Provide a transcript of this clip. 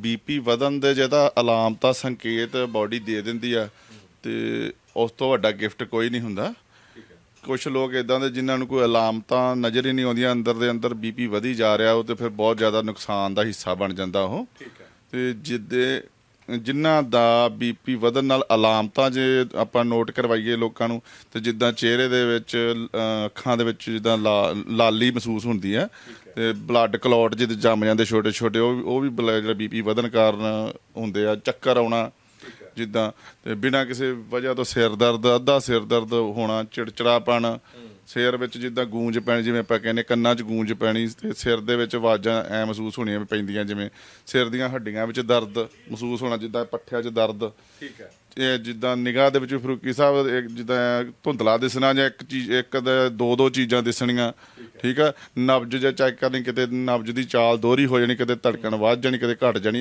BP ਵਧਣ ਦੇ ਜਿਹਦਾ ਅਲਾਮਤਾ ਸੰਕੇਤ ਬਾਡੀ ਦੇ ਦਿੰਦੀ ਆ ਤੇ ਉਸ ਤੋਂ ਵੱਡਾ ਗਿਫਟ ਕੋਈ ਨਹੀਂ ਹੁੰਦਾ। ਕੁਝ ਲੋਕ ਇਦਾਂ ਦੇ ਜਿਨ੍ਹਾਂ ਨੂੰ ਕੋਈ ਅਲਾਮਤਾਂ ਨਜ਼ਰ ਹੀ ਨਹੀਂ ਆਉਂਦੀਆਂ ਅੰਦਰ ਦੇ ਅੰਦਰ ਬੀਪੀ ਵਧੀ ਜਾ ਰਿਹਾ ਉਹ ਤੇ ਫਿਰ ਬਹੁਤ ਜ਼ਿਆਦਾ ਨੁਕਸਾਨ ਦਾ ਹਿੱਸਾ ਬਣ ਜਾਂਦਾ ਉਹ। ਠੀਕ ਹੈ। ਤੇ ਜਿੱਦੇ ਜਿਨ੍ਹਾਂ ਦਾ ਬੀਪੀ ਵਧਣ ਨਾਲ ਅਲਾਮਤਾਂ ਜੇ ਆਪਾਂ ਨੋਟ ਕਰਵਾਈਏ ਲੋਕਾਂ ਨੂੰ, ਤੇ ਜਿੱਦਾਂ ਚਿਹਰੇ ਦੇ ਵਿੱਚ ਅੱਖਾਂ ਦੇ ਵਿੱਚ ਜਿੱਦਾਂ ਲਾ- ਲਾਲੀ ਮਹਿਸੂਸ ਹੁੰਦੀ ਹੈ, ਤੇ ਬਲੱਡ ਕਲੌਟ ਜਿਹਦੇ ਜੰਮ ਜਾਂਦੇ ਛੋਟੇ ਛੋਟੇ ਉਹ ਵੀ- ਉਹ ਵੀ ਬਲ- ਜਿਹੜਾ ਬੀਪੀ ਵਧਣ ਕਾਰਨ ਹੁੰਦੇ ਆ, ਚੱਕਰ ਆਉਣਾ ਜਿੱਦਾਂ, ਤੇ ਬਿਨਾਂ ਕਿਸੇ ਵਜ੍ਹਾ ਤੋਂ ਸਿਰ ਦਰਦ, ਅੱਧਾ ਸਿਰ ਦਰਦ ਹੋਣਾ, ਚਿੜਚਿੜਾਪਣ ਸਿਰ ਵਿੱਚ ਜਿੱਦਾਂ ਗੂੰਜ ਪੈਣੀ ਜਿਵੇਂ ਆਪਾਂ ਕਹਿੰਦੇ ਕੰਨਾਂ 'ਚ ਗੂੰਜ ਪੈਣੀ ਤੇ ਸਿਰ ਦੇ ਵਿੱਚ ਆਵਾਜ਼ਾਂ ਐ ਮਹਿਸੂਸ ਹੋਣੀਆਂ ਪੈਂਦੀਆਂ ਜਿਵੇਂ ਸਿਰ ਦੀਆਂ ਹੱਡੀਆਂ ਵਿੱਚ ਦਰਦ ਮਹਿਸੂਸ ਹੋਣਾ ਜਿੱਦਾਂ ਪੱਠਿਆਂ 'ਚ ਦਰਦ। ਠੀਕ ਹੈ। ਇਹ ਜਿੱਦਾਂ ਨਿਗਾਹ ਦੇ ਵਿੱਚ ਫਰੂਕੀ ਸਾਹਿਬ ਜਿੱਦਾਂ ਧੁੰਦਲਾ ਦਿਸਣਾ ਜਾਂ ਇੱਕ ਚੀਜ਼ ਇੱਕ ਦੇ ਦੋ ਦੋ ਚੀਜ਼ਾਂ ਦਿਸਣੀਆਂ ਠੀਕ ਆ? ਨਬਜ ਜੇ ਚੈੱਕ ਕਰਨੀ ਕਿਤੇ ਨਬਜ ਦੀ ਚਾਲ ਦੋਹਰੀ ਹੋ ਜਾਣੀ ਕਿਤੇ ਧੜਕਣ ਵੱਧ ਜਾਣੀ ਕਿਤੇ ਘਟ ਜਾਣੀ।